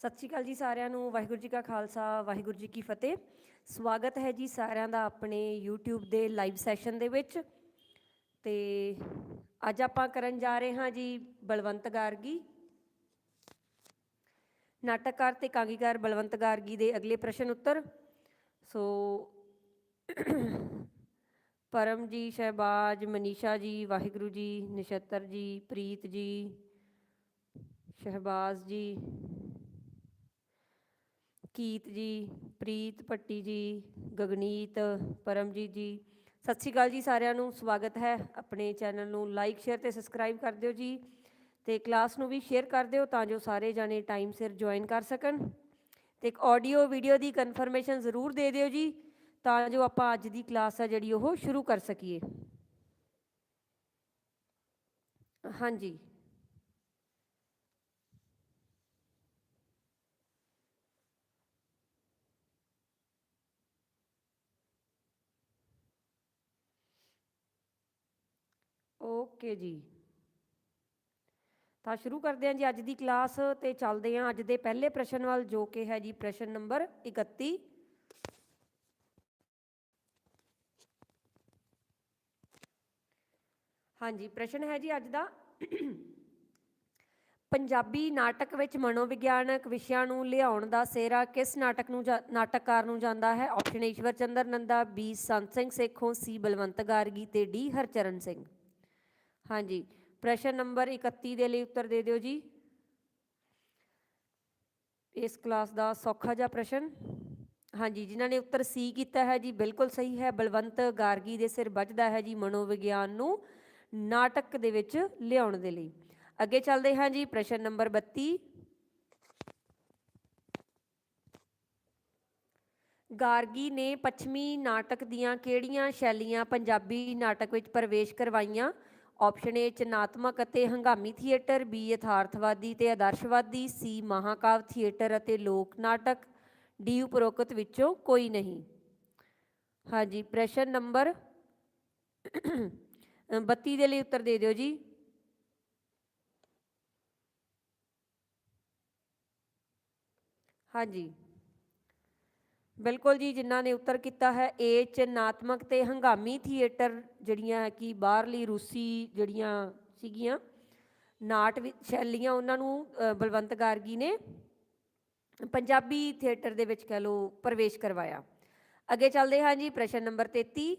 ਸਤਿ ਸ਼੍ਰੀ ਅਕਾਲ ਜੀ ਸਾਰਿਆਂ ਨੂੰ, ਵਾਹਿਗੁਰੂ ਜੀ ਕਾ ਖਾਲਸਾ, ਵਾਹਿਗੁਰੂ ਜੀ ਕੀ ਫਤਿਹ। ਸਵਾਗਤ ਹੈ ਜੀ ਸਾਰਿਆਂ ਦਾ ਆਪਣੇ YouTube ਦੇ ਲਾਈਵ ਸੈਸ਼ਨ ਦੇ ਵਿੱਚ। ਤੇ ਅੱਜ ਆਪਾਂ ਕਰਨ ਜਾ ਰਹੇ ਹਾਂ ਜੀ ਬਲਵੰਤ ਗਾਰਗੀ। ਨਾਟਕਕਾਰ ਤੇ ਕਾਂਗੀਕਾਰ ਬਲਵੰਤ ਗਾਰਗੀ ਦੇ ਅਗਲੇ ਪ੍ਰਸ਼ਨ ਉੱਤਰ। ਸੋ ਪਰਮ ਜੀ ਸ਼ਹਿਬਾਜ, ਮਨੀਸ਼ਾ ਜੀ, ਵਾਹਿਗੁਰੂ ਜੀ ਨਿਸ਼ਤਰ ਜੀ, ਪ੍ਰੀਤ ਜੀ, ਸ਼ਹਿਬਾਜ਼ ਜੀ ਕੀਤ ਜੀ, ਪ੍ਰੀਤ ਪੱਟੀ ਜੀ, ਗਗਨੀਤ, ਪਰਮਜੀਤ ਜੀ। ਸਤਿ ਸ਼੍ਰੀ ਅਕਾਲ ਜੀ ਸਾਰਿਆਂ ਨੂੰ, ਸਵਾਗਤ ਹੈ ਆਪਣੇ ਚੈਨਲ ਨੂੰ। ਲਾਈਕ ਸ਼ੇਅਰ ਤੇ ਸਬਸਕ੍ਰਾਈਬ ਕਰ ਦਿਓ ਜੀ ਤੇ ਕਲਾਸ ਨੂੰ ਵੀ ਸ਼ੇਅਰ ਕਰ ਦਿਓ ਤਾਂ ਜੋ ਸਾਰੇ ਜਾਣੇ ਟਾਈਮ ਸਿਰ ਜੁਆਇਨ ਕਰ ਸਕਣ। ਤੇ ਇੱਕ ਆਡੀਓ ਵੀਡੀਓ ਦੀ ਕਨਫਰਮੇਸ਼ਨ ਜ਼ਰੂਰ ਦੇ ਦਿਓ ਜੀ ਤਾਂ ਜੋ ਆਪਾਂ ਅੱਜ ਦੀ ਕਲਾਸ ਆ ਜਿਹੜੀ ਉਹ ਸ਼ੁਰੂ ਕਰ ਸਕੀਏ। ਹਾਂਜੀ। ਓਕੇ ਜੀ। ਤਾਂ ਸ਼ੁਰੂ ਕਰਦੇ ਹਾਂ ਜੀ ਅੱਜ ਦੀ ਕਲਾਸ ਤੇ ਚੱਲਦੇ ਹਾਂ ਅੱਜ ਦੇ ਪਹਿਲੇ ਪ੍ਰਸ਼ਨ ਵੱਲ, ਜੋ ਕਿ ਹੈ ਜੀ ਪ੍ਰਸ਼ਨ ਨੰਬਰ 31 ਹਾਂਜੀ, ਪ੍ਰਸ਼ਨ ਹੈ ਜੀ ਅੱਜ ਦਾ। ਪੰਜਾਬੀ ਨਾਟਕ ਵਿੱਚ ਮਨੋਵਿਗਿਆਨਕ ਵਿਸ਼ਿਆਂ ਨੂੰ ਲਿਆਉਣ ਦਾ ਸਿਹਰਾ ਕਿਸ ਨਾਟਕ ਨੂੰ ਜਾ- ਨਾਟਕਕਾਰ ਨੂੰ ਜਾਂਦਾ ਹੈ? ਆਪਸ਼ਨ ਈਸ਼ਵਰ ਚੰਦਰ ਨੰਦਾ, ਬੀ, ਸੰਤ ਸਿੰਘ ਸੇਖੋਂ, ਸੀ, ਬਲਵੰਤ ਗਾਰਗੀ ਤੇ ਡੀ, ਹਰਚਰਨ ਸਿੰਘ। ਹਾਂਜੀ, ਪ੍ਰਸ਼ਨ ਨੰਬਰ 31 ਦੇ ਲਈ ਉੱਤਰ ਦੇ ਦਿਓ ਜੀ। ਇਸ ਕਲਾਸ ਦਾ ਸੌਖਾ ਜਿਹਾ ਪ੍ਰਸ਼ਨ। ਹਾਂਜੀ, ਜਿਨ੍ਹਾਂ ਨੇ ਉੱਤਰ ਸੀ ਕੀਤਾ ਹੈ ਜੀ, ਬਿਲਕੁਲ ਸਹੀ ਹੈ। ਬਲਵੰਤ ਗਾਰਗੀ ਦੇ ਸਿਰ ਵੱਜਦਾ ਹੈ ਜੀ ਮਨੋਵਿਗਿਆਨ ਨੂੰ ਨਾਟਕ ਦੇ ਵਿੱਚ ਲਿਆਉਣ ਦੇ ਲਈ। ਅੱਗੇ ਚੱਲਦੇ ਹਾਂ ਜੀ, ਪ੍ਰਸ਼ਨ ਨੰਬਰ 32 ਗਾਰਗੀ ਨੇ ਪੱਛਮੀ ਨਾਟਕ ਦੀਆਂ ਕਿਹੜੀਆਂ ਸ਼ੈਲੀਆਂ ਪੰਜਾਬੀ ਨਾਟਕ ਵਿੱਚ ਪ੍ਰਵੇਸ਼ ਕਰਵਾਈਆਂ? ਆਪਸ਼ਨ ਏ ਚਨਾਤਮਕ ਅਤੇ ਹੰਗਾਮੀ ਥੀਏਟਰ ਬੀ ਯਥਾਰਥਵਾਦੀ ਤੇ ਆਦਰਸ਼ਵਾਦੀ ਸੀ ਮਹਾਕਾਵ ਥੀਏਟਰ ਅਤੇ ਲੋਕ ਨਾਟਕ ਡੀ ਉਪਰੋਕਤ ਵਿੱਚੋਂ ਕੋਈ ਨਹੀਂ। ਹਾਂਜੀ, ਪ੍ਰਸ਼ਨ ਨੰਬਰ 32 ਦੇ ਲਈ ਉੱਤਰ ਦੇ ਦਿਓ ਜੀ। ਹਾਂਜੀ। ਬਿਲਕੁਲ ਜੀ, ਜਿਨ੍ਹਾਂ ਨੇ ਉੱਤਰ ਕੀਤਾ ਹੈ ਏ ਚਨਾਤਮਕ ਤੇ ਹੰਗਾਮੀ ਥੀਏਟਰ ਜਿਹੜੀਆਂ ਹੈ ਕਿ ਬਾਹਰਲੀ ਰੂਸੀ ਜਿਹੜੀਆਂ ਸੀਗੀਆਂ, ਨਾਟ ਵੀ- ਸ਼ੈਲੀਆਂ ਉਹਨਾਂ ਨੂੰ ਬਲਵੰਤ ਗਾਰਗੀ ਨੇ ਪੰਜਾਬੀ ਥੀਏਟਰ ਦੇ ਵਿੱਚ ਕਹਿ ਲਓ, ਪ੍ਰਵੇਸ਼ ਕਰਵਾਇਆ। ਅੱਗੇ ਚੱਲਦੇ ਹਾਂ ਜੀ, ਪ੍ਰਸ਼ਨ ਨੰਬਰ 33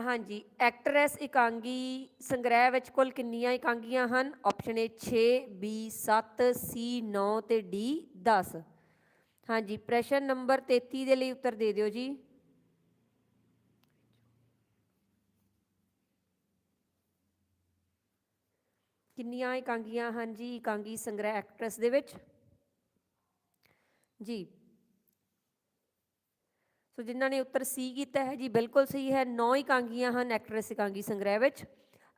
ਹਾਂਜੀ ਐਕਟਰੈਸ ਇਕਾਂਗੀ ਸੰਗ੍ਰਹਿ ਵਿੱਚ ਕੁੱਲ ਕਿੰਨੀਆਂ ਇਕਾਂਗੀਆਂ ਹਨ? ਆਪਸ਼ਨ ਏ 6 ਬੀ 7 ਸੀ 9 ਤੇ ਡੀ 10 ਹਾਂਜੀ, ਪ੍ਰਸ਼ਨ ਨੰਬਰ 33 ਦੇ ਲਈ ਉੱਤਰ ਦੇ ਦਿਓ ਜੀ। ਕਿੰਨੀਆਂ ਇਕਾਂਗੀਆਂ ਹਨ ਜੀ? ਇਕਾਂਗੀ ਸੰਗ੍ਰਹਿ ਐਕਟਰੈਸ ਦੇ ਵਿੱਚ? ਜੀ ਸੋ ਜਿਨ੍ਹਾਂ ਨੇ ਉੱਤਰ ਸੀ ਕੀਤਾ ਹੈ ਜੀ, ਬਿਲਕੁਲ ਸਹੀ ਹੈ। 9 ਇਕਾਂਗੀਆਂ ਹਨ ਐਕਟਰੈਸ ਇਕਾਂਗੀ ਸੰਗ੍ਰਹਿ ਵਿੱਚ।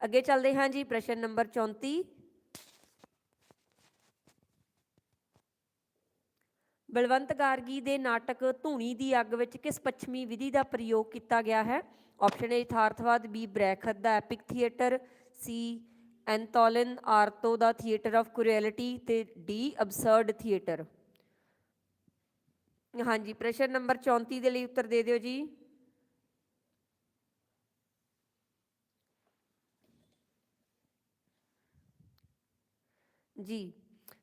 ਅੱਗੇ ਚੱਲਦੇ ਹਾਂ ਜੀ, ਪ੍ਰਸ਼ਨ ਨੰਬਰ 34 ਬਲਵੰਤ ਗਾਰਗੀ ਦੇ ਨਾਟਕ ਧੂਣੀ ਦੀ ਅੱਗ ਵਿੱਚ ਕਿਸ ਪੱਛਮੀ ਵਿਧੀ ਦਾ ਪ੍ਰਯੋਗ ਕੀਤਾ ਗਿਆ ਹੈ? ਆਪਸ਼ਨ ਏ, ਯਥਾਰਥਵਾਦ, B Brecht the epic theatre, C, Antonin Artaud the theatre of cruelty ਤੇ ਡੀ, ਅਬਸਰਡ ਥੀਏਟਰ। ਹਾਂਜੀ, ਪ੍ਰਸ਼ਨ ਨੰਬਰ 34 ਦੇ ਲਈ ਉੱਤਰ ਦੇ ਦਿਓ ਜੀ। ਜੀ,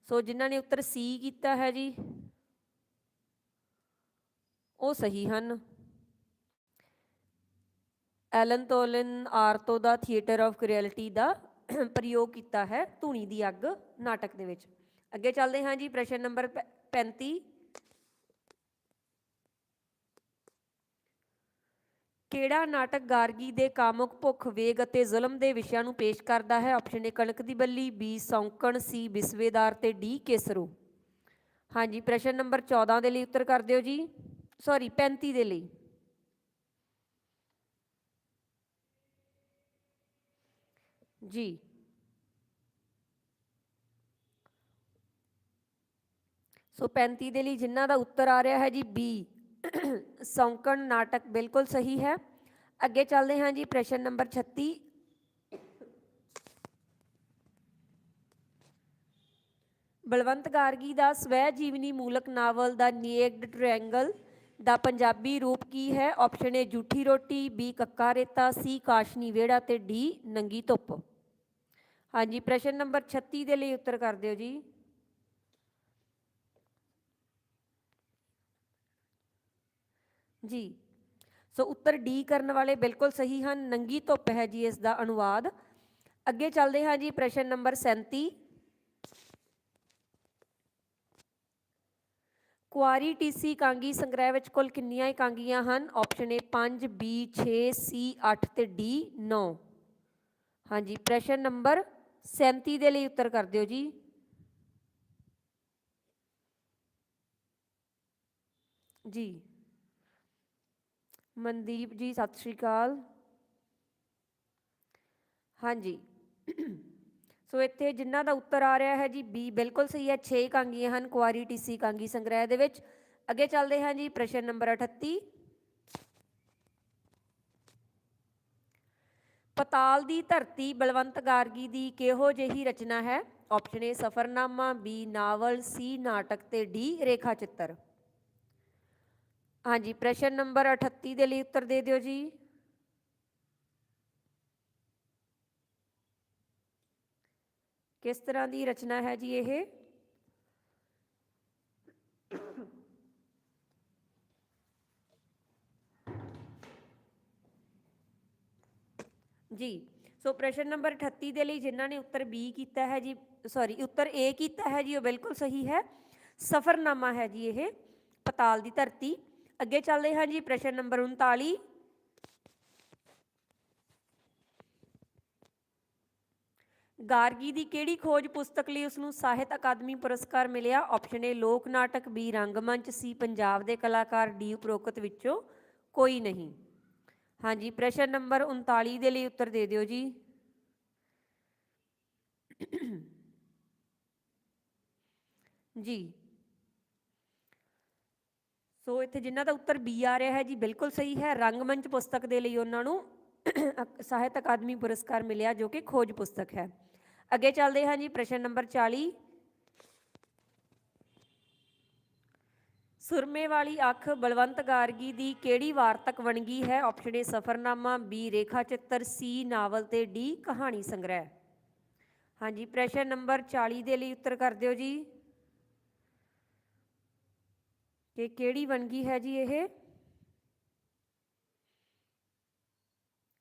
ਸੋ ਜਿਨ੍ਹਾਂ ਨੇ ਉੱਤਰ ਸੀ ਕੀਤਾ ਹੈ ਜੀ, ਉਹ ਸਹੀ ਹਨ। ਐਲਨ ਤੋਲਨ ਆਰਤੋ ਦਾ ਥੀਏਟਰ ਆਫ ਰਿਐਲਿਟੀ ਦਾ ਪ੍ਰਯੋਗ ਕੀਤਾ ਹੈ ਧੂਣੀ ਦੀ ਅੱਗ ਨਾਟਕ ਦੇ ਵਿੱਚ। ਅੱਗੇ ਚੱਲਦੇ ਹਾਂ ਜੀ, ਪ੍ਰਸ਼ਨ ਨੰਬਰ 35 ਕਿਹੜਾ ਨਾਟਕ ਗਾਰਗੀ ਦੇ ਕਾਮੁਕ ਭੁੱਖ, ਵੇਗ ਅਤੇ ਜ਼ੁਲਮ ਦੇ ਵਿਸ਼ਿਆਂ ਨੂੰ ਪੇਸ਼ ਕਰਦਾ ਹੈ? ਆਪਸ਼ਨ ਏ ਕਣਕ ਦੀ ਬੱਲੀ ਬੀ ਸੌਂਕਣ ਸੀ ਬਿਸਵੇਦਾਰ ਤੇ ਡੀ ਕੇਸਰੋ। ਹਾਂਜੀ, ਪ੍ਰਸ਼ਨ ਨੰਬਰ 14 ਦੇ ਲਈ ਉੱਤਰ ਕਰ ਦਿਓ ਜੀ। ਸੌਰੀ 35 ਦੇ ਲਈ। ਜੀ। ਸੋ 35 ਦੇ ਲਈ ਜਿਨ੍ਹਾਂ ਦਾ ਉੱਤਰ ਆ ਰਿਹਾ ਹੈ ਜੀ ਬੀ ਸੌਂਕਣ ਨਾਟਕ ਬਿਲਕੁਲ ਸਹੀ ਹੈ। ਅੱਗੇ ਚੱਲਦੇ ਹਾਂ ਜੀ ਪ੍ਰਸ਼ਨ ਨੰਬਰ 36 ਬਲਵੰਤ ਗਾਰਗੀ ਦਾ ਸਵੈ ਜੀਵਨੀ ਮੂਲਕ ਨਾਵਲ ਦਾ ਨੀਏਗਡ ਟ੍ਰਾਇੰਗਲ ਦਾ ਪੰਜਾਬੀ ਰੂਪ ਕੀ ਹੈ? ਆਪਸ਼ਨ ਏ ਜੂਠੀ ਰੋਟੀ ਬੀ ਕੱਕਾ ਰੇਤਾ ਸੀ ਕਾਸ਼ਨੀ ਵਿਹੜਾ ਤੇ ਡੀ ਨੰਗੀ ਧੁੱਪ। ਹਾਂਜੀ, ਪ੍ਰਸ਼ਨ ਨੰਬਰ 36 ਦੇ ਲਈ ਉੱਤਰ ਕਰ ਦਿਓ ਜੀ। ਜੀ। ਸੋ ਉੱਤਰ ਡੀ ਕਰਨ ਵਾਲੇ ਬਿਲਕੁਲ ਸਹੀ ਹਨ। ਨੰਗੀ ਧੁੱਪ ਹੈ ਜੀ ਇਸ ਦਾ ਅਨੁਵਾਦ। ਅੱਗੇ ਚੱਲਦੇ ਹਾਂ ਜੀ ਪ੍ਰਸ਼ਨ ਨੰਬਰ 37 ਕੁਆਰੀ ਟੀਸੀ ਕਾਂਗੀ ਸੰਗ੍ਰਹਿ ਵਿੱਚ ਕੁੱਲ ਕਿੰਨੀਆਂ ਇਕਾਂਗੀਆਂ ਹਨ? ਆਪਸ਼ਨ ਏ 5 ਬੀ 6 ਸੀ 8 ਤੇ ਡੀ 9 ਹਾਂਜੀ, ਪ੍ਰਸ਼ਨ ਨੰਬਰ 37 ਦੇ ਲਈ ਉੱਤਰ ਕਰ ਦਿਓ ਜੀ। ਜੀ। ਮਨਦੀਪ ਜੀ, ਸਤਿ ਸ਼੍ਰੀ ਅਕਾਲ। ਹਾਂਜੀ। ਸੋ ਇੱਥੇ ਜਿਨ੍ਹਾਂ ਦਾ ਉੱਤਰ ਆ ਰਿਹਾ ਹੈ ਜੀ, ਬੀ ਬਿਲਕੁਲ ਸਹੀ ਹੈ 6 ਕਾਂਗੀਆਂ ਹਨ, ਕੁਆਰੀ ਟੀਸੀ ਕਾਂਗੀ ਸੰਗ੍ਰਹਿ ਦੇ ਵਿੱਚ। ਅੱਗੇ ਚੱਲਦੇ ਹਾਂ ਜੀ, ਪ੍ਰਸ਼ਨ ਨੰਬਰ 38 ਪਤਾਲ ਦੀ ਧਰਤੀ ਬਲਵੰਤ ਗਾਰਗੀ ਦੀ ਕਿਹੋ ਜਿਹੀ ਰਚਨਾ ਹੈ? ਆਪਸ਼ਨ ਏ, ਸਫਰਨਾਮਾ, ਬੀ, ਨਾਵਲ, ਸੀ, ਨਾਟਕ ਤੇ ਡੀ, ਰੇਖਾ ਚਿੱਤਰ। ਹਾਂਜੀ, ਪ੍ਰਸ਼ਨ ਨੰਬਰ 38 ਦੇ ਲਈ ਉੱਤਰ ਦੇ ਦਿਓ ਜੀ। ਕਿਸ ਤਰ੍ਹਾਂ ਦੀ ਰਚਨਾ ਹੈ ਜੀ ਇਹ? ਜੀ, ਸੋ ਪ੍ਰਸ਼ਨ ਨੰਬਰ 38 ਦੇ ਲਈ ਜਿਨ੍ਹਾਂ ਨੇ ਉੱਤਰ ਬੀ ਕੀਤਾ ਹੈ ਜੀ ਸੌਰੀ ਉੱਤਰ ਏ ਕੀਤਾ ਹੈ ਜੀ, ਉਹ ਬਿਲਕੁਲ ਸਹੀ ਹੈ। ਸਫਰਨਾਮਾ ਹੈ ਜੀ ਇਹ, ਪਤਾਲ ਦੀ ਧਰਤੀ। ਅੱਗੇ ਚੱਲਦੇ ਹਾਂ ਜੀ, ਪ੍ਰਸ਼ਨ ਨੰਬਰ 39 ਗਾਰਗੀ ਦੀ ਕਿਹੜੀ ਖੋਜ ਪੁਸਤਕ ਲਈ ਉਸ ਨੂੰ ਸਾਹਿਤ ਅਕਾਦਮੀ ਪੁਰਸਕਾਰ ਮਿਲਿਆ? ਆਪਸ਼ਨ ਏ ਲੋਕ ਨਾਟਕ ਬੀ ਰੰਗਮੰਚ ਸੀ ਪੰਜਾਬ ਦੇ ਕਲਾਕਾਰ ਡੀ ਉਪਰੋਕਤ ਵਿੱਚੋਂ ਕੋਈ ਨਹੀਂ। ਹਾਂਜੀ, ਪ੍ਰਸ਼ਨ ਨੰਬਰ 39 ਦੇ ਲਈ ਉੱਤਰ ਦੇ ਦਿਓ ਜੀ। ਜੀ। ਸੋ ਇੱਥੇ ਜਿਨ੍ਹਾਂ ਦਾ ਉੱਤਰ ਬੀ ਆ ਰਿਹਾ ਹੈ ਜੀ, ਬਿਲਕੁਲ ਸਹੀ ਹੈ। ਰੰਗਮੰਚ ਪੁਸਤਕ ਦੇ ਲਈ ਉਹਨਾਂ ਨੂੰ ਸਾਹਿਤ ਅਕਾਦਮੀ ਪੁਰਸਕਾਰ ਮਿਲਿਆ, ਜੋ ਕਿ ਖੋਜ ਪੁਸਤਕ ਹੈ। ਅੱਗੇ ਚੱਲਦੇ ਹਾਂ ਜੀ, ਪ੍ਰਸ਼ਨ ਨੰਬਰ 40 ਸੁਰਮੇ ਵਾਲੀ ਅੱਖ ਬਲਵੰਤ ਗਾਰਗੀ ਦੀ ਕਿਹੜੀ ਵਾਰਤਕ ਵਣਗੀ ਹੈ? ਆਪਸ਼ਨ ਏ ਸਫਰਨਾਮਾ। ਬੀ ਰੇਖਾ ਚਿੱਤਰ। ਸੀ ਨਾਵਲ ਤੇ ਡੀ ਕਹਾਣੀ ਸੰਗ੍ਰਹਿ। ਹਾਂਜੀ, ਪ੍ਰਸ਼ਨ ਨੰਬਰ 40 ਦੇ ਲਈ ਉੱਤਰ ਕਰ ਦਿਓ ਜੀ। ਕਿ ਕਿਹੜੀ ਵਣਗੀ ਹੈ ਜੀ ਇਹ?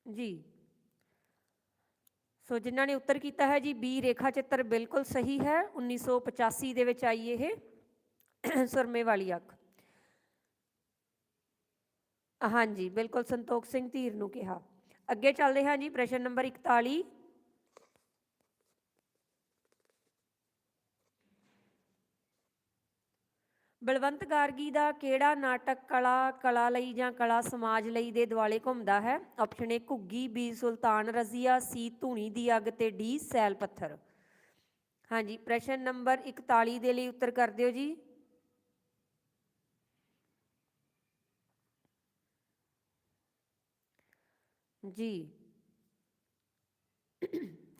ਜੀ। ਸੋ ਜਿਨ੍ਹਾਂ ਨੇ ਉੱਤਰ ਕੀਤਾ ਹੈ ਜੀ, ਬੀ ਰੇਖਾ ਚਿੱਤਰ ਬਿਲਕੁਲ ਸਹੀ ਹੈ 1985 ਦੇ ਵਿੱਚ ਆਈ ਇਹ ਸੁਰਮੇ ਵਾਲੀ ਅੱਖ। ਹਾਂਜੀ, ਬਿਲਕੁਲ ਸੰਤੋਖ ਸਿੰਘ ਧੀਰ ਨੂੰ ਕਿਹਾ। ਅੱਗੇ ਚੱਲਦੇ ਹਾਂ ਜੀ, ਪ੍ਰਸ਼ਨ ਨੰਬਰ 41 ਬਲਵੰਤ ਗਾਰਗੀ ਦਾ ਕਿਹੜਾ ਨਾਟਕ ਕਲਾ ਕਲਾ ਲਈ ਜਾਂ ਕਲਾ ਸਮਾਜ ਲਈ ਦੇ ਦੁਆਲੇ ਘੁੰਮਦਾ ਹੈ? Option A Ghuggi B Sultan Razia C ਧੂਣੀ ਦੀ ਅੱਗ ਤੇ ਡੀ ਸੈਲ ਪੱਥਰ। ਹਾਂਜੀ, ਪ੍ਰਸ਼ਨ ਨੰਬਰ 41 ਦੇ ਲਈ ਉੱਤਰ ਕਰ ਦਿਓ ਜੀ। ਜੀ।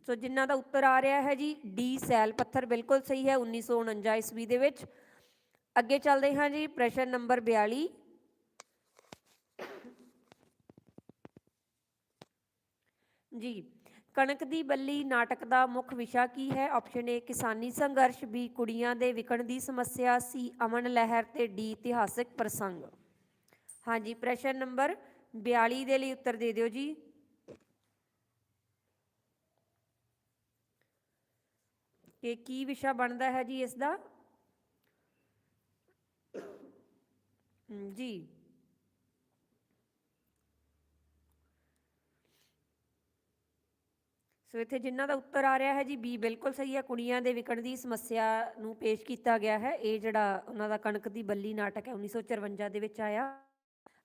ਸੋ ਜਿਨ੍ਹਾਂ ਦਾ ਉੱਤਰ ਆ ਰਿਹਾ ਹੈ ਜੀ ਡੀ ਸੈਲ ਪੱਥਰ ਬਿਲਕੁਲ ਸਹੀ ਹੈ 1949 ਈਸਵੀ ਦੇ ਵਿੱਚ। ਅੱਗੇ ਚੱਲਦੇ ਹਾਂ ਜੀ, ਪ੍ਰਸ਼ਨ ਨੰਬਰ 42 ਜੀ, ਕਣਕ ਦੀ ਬੱਲੀ ਨਾਟਕ ਦਾ ਮੁੱਖ ਵਿਸ਼ਾ ਕੀ ਹੈ? ਆਪਸ਼ਨ ਏ ਕਿਸਾਨੀ ਸੰਘਰਸ਼। ਬੀ ਕੁੜੀਆਂ ਦੇ ਵਿਕਣ ਦੀ ਸਮੱਸਿਆ। ਸੀ ਅਮਨ ਲਹਿਰ ਤੇ ਡੀ ਇਤਿਹਾਸਿਕ ਪ੍ਰਸੰਗ। ਹਾਂਜੀ ਪ੍ਰਸ਼ਨ ਨੰਬਰ 42 ਦੇ ਲਈ ਉੱਤਰ ਦੇ ਦਿਓ ਜੀ। ਕਿ ਕੀ ਵਿਸ਼ਾ ਬਣਦਾ ਹੈ ਜੀ ਇਸ ਦਾ? ਹਮ, ਜੀ। ਸੋ ਇੱਥੇ ਜਿਨ੍ਹਾਂ ਦਾ ਉੱਤਰ ਆ ਰਿਹਾ ਹੈ ਜੀ ਬੀ ਬਿਲਕੁਲ ਸਹੀ ਹੈ ਕੁੜੀਆਂ ਦੇ ਵਿਕਣ ਦੀ ਸਮੱਸਿਆ ਨੂੰ ਪੇਸ਼ ਕੀਤਾ ਗਿਆ ਹੈ। ਇਹ ਜਿਹੜਾ ਉਹਨਾਂ ਦਾ ਕਣਕ ਦੀ ਬੱਲੀ ਨਾਟਕ ਹੈ 1954 ਦੇ ਵਿੱਚ ਆਇਆ।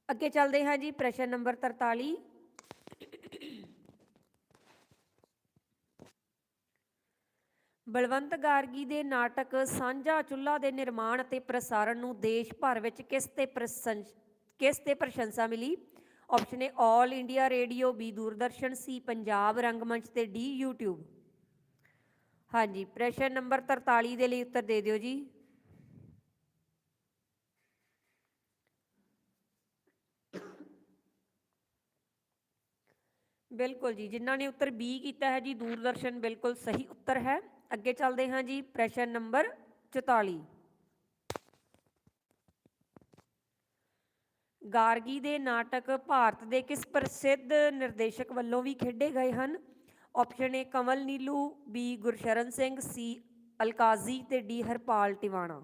ਅੱਗੇ ਚੱਲਦੇ ਹਾਂ ਜੀ ਪ੍ਰਸ਼ਨ ਨੰਬਰ 43 ਬਲਵੰਤ ਗਾਰਗੀ ਦੇ ਨਾਟਕ ਸਾਂਝਾ ਚੁੱਲ੍ਹਾ ਦੇ ਨਿਰਮਾਣ ਅਤੇ ਪ੍ਰਸਾਰਣ ਨੂੰ ਦੇਸ਼ ਭਰ ਵਿੱਚ ਕਿਸ ਤੇ ਪ੍ਰਸੰਸ, ਕਿਸ ਤੇ ਪ੍ਰਸ਼ੰਸਾ ਮਿਲੀ? Option A 올 India radio B Doordarshan C Punjab ਰੰਗਮੰਚ ਤੇ ਡੀ YouTube ਹਾਂਜੀ, ਪ੍ਰਸ਼ਨ ਨੰਬਰ 43 ਦੇ ਲਈ ਉੱਤਰ ਦੇ ਦਿਓ ਜੀ। ਬਿਲਕੁਲ ਜੀ, ਜਿਨ੍ਹਾਂ ਨੇ ਉੱਤਰ ਬੀ ਕੀਤਾ ਹੈ ਜੀ, ਦੂਰਦਰਸ਼ਨ ਬਿਲਕੁਲ ਸਹੀ ਉੱਤਰ ਹੈ। ਅੱਗੇ ਚੱਲਦੇ ਹਾਂ ਜੀ, ਪ੍ਰਸ਼ਨ ਨੰਬਰ 44 ਗਾਰਗੀ ਦੇ ਨਾਟਕ ਭਾਰਤ ਦੇ ਕਿਸ ਪ੍ਰਸਿੱਧ ਨਿਰਦੇਸ਼ਕ ਵੱਲੋਂ ਵੀ ਖੇਡੇ ਗਏ ਹਨ? Option A Kamal Neelu B Gursharan Singh C Alkazi ਤੇ ਡੀ ਹਰਪਾਲ ਟਿਵਾਣਾ।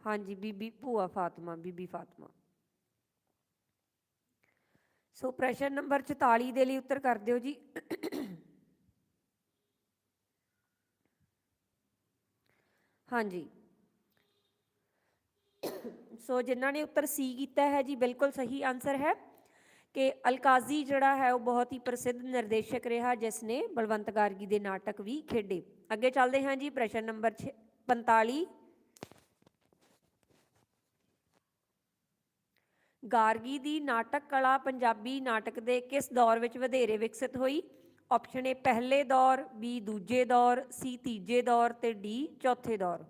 ਹਾਂਜੀ, ਬੀਬੀ ਭੂਆ ਫਾਤਿਮਾ, ਬੀਬੀ ਫਾਤਿਮਾ। ਸੋ ਪ੍ਰਸ਼ਨ ਨੰਬਰ 44 ਦੇ ਲਈ ਉੱਤਰ ਕਰ ਦਿਓ ਜੀ। ਹਾਂਜੀ। ਸੋ ਜਿਨ੍ਹਾਂ ਨੇ ਉੱਤਰ ਸੀ ਕੀਤਾ ਹੈ ਜੀ, ਬਿਲਕੁਲ ਸਹੀ ਆਨਸਰ ਹੈ ਕਿ ਅਲਕਾਜ਼ੀ ਜਿਹੜਾ ਹੈ ਉਹ ਬਹੁਤ ਹੀ ਪ੍ਰਸਿੱਧ ਨਿਰਦੇਸ਼ਕ ਰਿਹਾ, ਜਿਸ ਨੇ ਬਲਵੰਤ ਗਾਰਗੀ ਦੇ ਨਾਟਕ ਵੀ ਖੇਡੇ। ਅੱਗੇ ਚੱਲਦੇ ਹਾਂ ਜੀ, ਪ੍ਰਸ਼ਨ ਨੰਬਰ 45 ਗਾਰਗੀ ਦੀ ਨਾਟਕ ਕਲਾ ਪੰਜਾਬੀ ਨਾਟਕ ਦੇ ਕਿਸ ਦੌਰ ਵਿੱਚ ਵਧੇਰੇ ਵਿਕਸਿਤ ਹੋਈ? ਆਪਸ਼ਨ ਏ ਪਹਿਲੇ ਦੌਰ ਬੀ ਦੂਜੇ ਦੌਰ ਸੀ ਤੀਜੇ ਦੌਰ ਤੇ ਡੀ ਚੌਥੇ ਦੌਰ।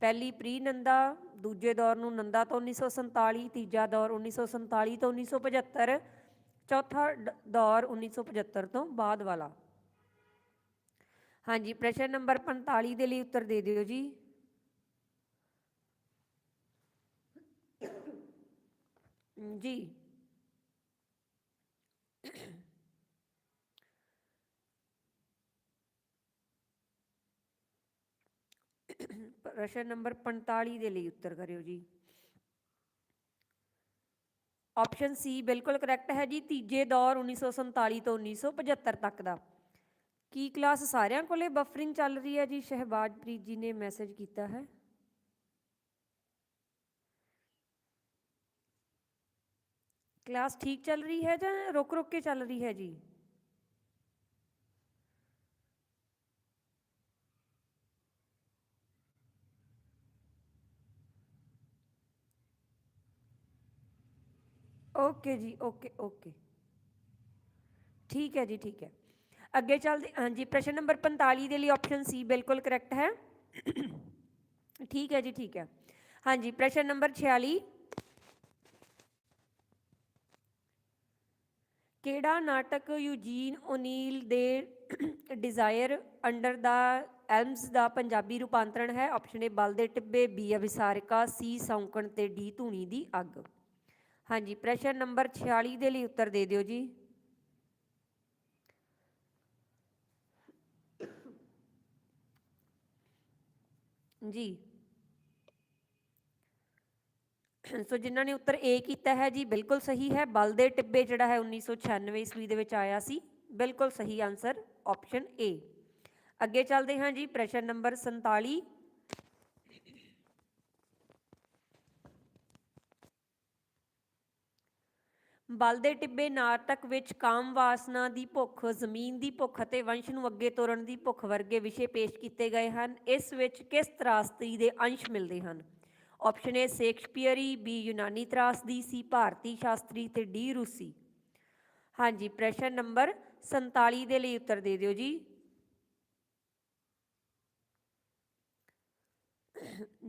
ਪਹਿਲੀ ਪ੍ਰੀ ਨੰਦਾ, ਦੂਜੇ ਦੌਰ ਨੂੰ ਨੰਦਾ ਤੋਂ 1947 ਤੀਜਾ ਦੌਰ 1947 ਤੋਂ 1975 ਚੌਥਾ ਡ- ਦੌਰ 1975 ਤੋਂ ਬਾਅਦ ਵਾਲਾ। ਹਾਂਜੀ, ਪ੍ਰਸ਼ਨ ਨੰਬਰ 45 ਦੇ ਲਈ ਉੱਤਰ ਦੇ ਦਿਓ ਜੀ। ਜੀ। ਪ੍ਰਸ਼ਨ ਨੰਬਰ 45 ਦੇ ਲਈ ਉੱਤਰ ਕਰਿਓ ਜੀ। ਆਪਸ਼ਨ ਸੀ ਬਿਲਕੁਲ ਕਰੈਕਟ ਹੈ ਜੀ, ਤੀਜੇ ਦੌਰ 1947 ਤੋਂ 1975 ਤੱਕ ਦਾ। ਕੀ ਕਲਾਸ ਸਾਰਿਆਂ ਕੋਲੇ ਬਫਰਿੰਗ ਚੱਲ ਰਹੀ ਹੈ ਜੀ? ਸ਼ਹਿਬਾਜ਼ਪ੍ਰੀਤ ਜੀ ਨੇ ਮੈਸੇਜ ਕੀਤਾ ਹੈ। ਕਲਾਸ ਠੀਕ ਚੱਲ ਰਹੀ ਹੈ ਜਾਂ ਰੁਕ ਰੁਕ ਕੇ ਚੱਲ ਰਹੀ ਹੈ ਜੀ ਓਕੇ ਜੀ ਓਕੇ ਓਕੇ ਠੀਕ ਹੈ ਜੀ ਠੀਕ ਹੈ ਅੱਗੇ ਚੱਲਦੇ ਹਾਂਜੀ ਪ੍ਰਸ਼ਨ ਨੰਬਰ 45 ਦੇ ਲਈ ਆਪਸ਼ਨ ਸੀ ਬਿਲਕੁਲ ਕਰੈਕਟ ਹੈ ਠੀਕ ਹੈ ਜੀ ਠੀਕ ਹੈ ਹਾਂਜੀ ਪ੍ਰਸ਼ਨ ਨੰਬਰ 46 ਕਿਹੜਾ ਨਾਟਕ ਯੂਜੀਨ ਓਨੀਲ ਦੇ ਡਿਜ਼ਾਇਰ ਅੰਡਰ ਦਾ ਐਲਮਸ ਦਾ ਪੰਜਾਬੀ ਰੂਪਾਂਤਰਣ ਹੈ? ਆਪਸ਼ਨ ਏ ਬਲ ਦੇ ਟਿੱਬੇ। ਬੀ ਅਵਿਸਾਰਿਕਾ। ਸੀ ਸੌਂਕਣ ਤੇ ਡੀ, ਧੂਣੀ ਦੀ ਅੱਗ। ਹਾਂਜੀ, ਪ੍ਰਸ਼ਨ ਨੰਬਰ 46 ਦੇ ਲਈ ਉੱਤਰ ਦੇ ਦਿਓ ਜੀ। ਜੀ। ਸੋ ਜਿਨ੍ਹਾਂ ਨੇ ਉੱਤਰ A ਕੀਤਾ ਹੈ, ਜੀ ਬਿਲਕੁਲ ਸਹੀ ਹੈ। ਬਲ ਦੇ ਟਿੱਬੇ ਜਿਹੜਾ ਹੈ 1996 ਈਸਵੀ ਦੇ ਵਿੱਚ ਆਇਆ ਸੀ। ਬਿਲਕੁਲ ਸਹੀ ਆਨਸਰ ਆਪਸ਼ਨ A ਅੱਗੇ ਚੱਲਦੇ ਹਾਂ ਜੀ, ਪ੍ਰਸ਼ਨ ਨੰਬਰ 47 ਬਲ ਦੇ ਟਿੱਬੇ ਨਾਟਕ ਵਿੱਚ ਕਾਮ ਵਾਸਨਾ ਦੀ ਭੁੱਖ, ਜ਼ਮੀਨ ਦੀ ਭੁੱਖ ਅਤੇ ਵੰਸ਼ ਨੂੰ ਅੱਗੇ ਤੋਰਨ ਦੀ ਭੁੱਖ ਵਰਗੇ ਵਿਸ਼ੇ ਪੇਸ਼ ਕੀਤੇ ਗਏ ਹਨ। ਇਸ ਵਿੱਚ ਕਿਸ ਤਰਾਸਦੀ ਦੇ ਅੰਸ਼ ਮਿਲਦੇ ਹਨ? ਆਪਸ਼ਨ ਏ ਸ਼ੇਕਸਪੀਅਰੀ ਬੀ ਯੂਨਾਨੀ ਤਰਾਸਦੀ ਸੀ, ਭਾਰਤੀ ਸ਼ਾਸਤਰੀ ਤੇ ਡੀ ਰੂਸੀ ਹਾਂਜੀ, ਪ੍ਰਸ਼ਨ ਨੰਬਰ 47 ਦੇ ਲਈ ਉੱਤਰ ਦੇ ਦਿਓ ਜੀ।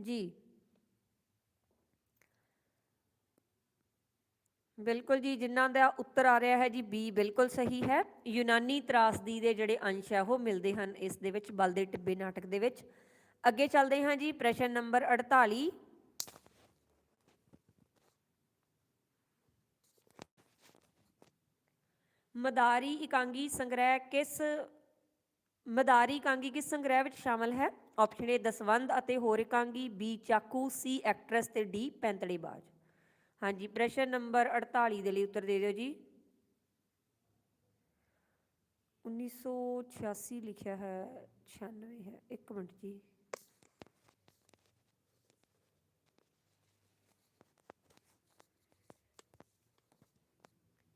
ਜੀ। ਬਿਲਕੁਲ ਜੀ, ਜਿਨ੍ਹਾਂ ਦਾ ਉੱਤਰ ਆ ਰਿਹਾ ਹੈ ਜੀ ਬੀ ਬਿਲਕੁਲ ਸਹੀ ਹੈ। ਯੂਨਾਨੀ ਤਰਾਸਦੀ ਦੇ ਜਿਹੜੇ ਅੰਸ਼ ਹੈ, ਉਹ ਮਿਲਦੇ ਹਨ ਇਸ ਦੇ ਵਿੱਚ, ਬਲਦੇ ਟਿੱਬੇ ਨਾਟਕ ਦੇ ਵਿੱਚ। ਅੱਗੇ ਚੱਲਦੇ ਹਾਂ ਜੀ, ਪ੍ਰਸ਼ਨ ਨੰਬਰ 48 ਮਦਾਰੀ ਇਕਾਂਗੀ ਸੰਗ੍ਰਹਿ ਕਿਸ, ਮਦਾਰੀ ਇਕਾਂਗੀ ਕਿਸ ਸੰਗ੍ਰਹਿ ਵਿੱਚ ਸ਼ਾਮਲ ਹੈ? ਆਪਸ਼ਨ ਏ ਦਸਵੰਦ ਅਤੇ ਹੋਰ ਇਕਾਂਗੀ ਬੀ ਚਾਕੂ ਸੀ ਐਕਟਰੈਸ ਤੇ ਡੀ ਪੈਂਤੜੇਬਾਜ਼ ਹਾਂਜੀ, ਪ੍ਰਸ਼ਨ ਨੰਬਰ 48 ਦੇ ਲਈ ਉੱਤਰ ਦੇ ਦਿਓ ਜੀ। 1986 ਲਿਖਿਆ ਹੈ 96 ਹੈ। ਇੱਕ ਮਿੰਟ ਜੀ।